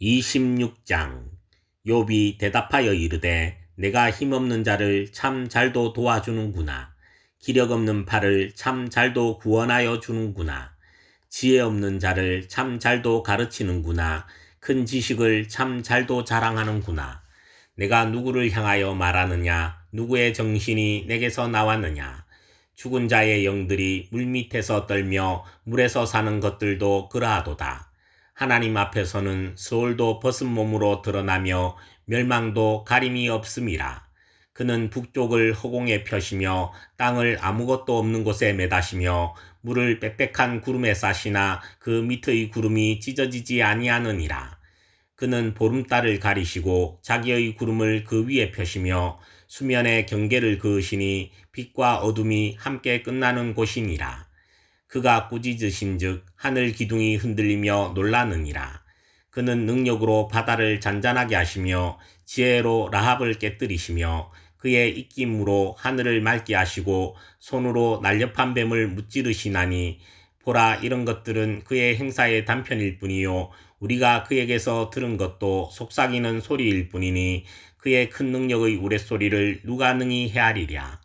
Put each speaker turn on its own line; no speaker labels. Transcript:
26장 욥이 대답하여 이르되 내가 힘없는 자를 참 잘도 도와주는구나. 기력 없는 팔을 참 잘도 구원하여 주는구나. 지혜 없는 자를 참 잘도 가르치는구나. 큰 지식을 참 잘도 자랑하는구나. 내가 누구를 향하여 말하느냐? 누구의 정신이 내게서 나왔느냐? 죽은 자의 영들이 물밑에서 떨며 물에서 사는 것들도 그러하도다. 하나님 앞에서는 서울도 벗은 몸으로 드러나며 멸망도 가림이 없음이라. 그는 북쪽을 허공에 펴시며 땅을 아무것도 없는 곳에 매다시며 물을 빽빽한 구름에 싸시나 그 밑의 구름이 찢어지지 아니하느니라. 그는 보름달을 가리시고 자기의 구름을 그 위에 펴시며 수면에 경계를 그으시니 빛과 어둠이 함께 끝나는 곳이니라. 그가 꾸짖으신즉 하늘 기둥이 흔들리며 놀라느니라. 그는 능력으로 바다를 잔잔하게 하시며 지혜로 라합을 깨뜨리시며 그의 입김으로 하늘을 맑게 하시고 손으로 날렵한 뱀을 무찌르시나니 보라 이런 것들은 그의 행사의 단편일 뿐이요 우리가 그에게서 들은 것도 속삭이는 소리일 뿐이니 그의 큰 능력의 우레소리를 누가 능히 헤아리랴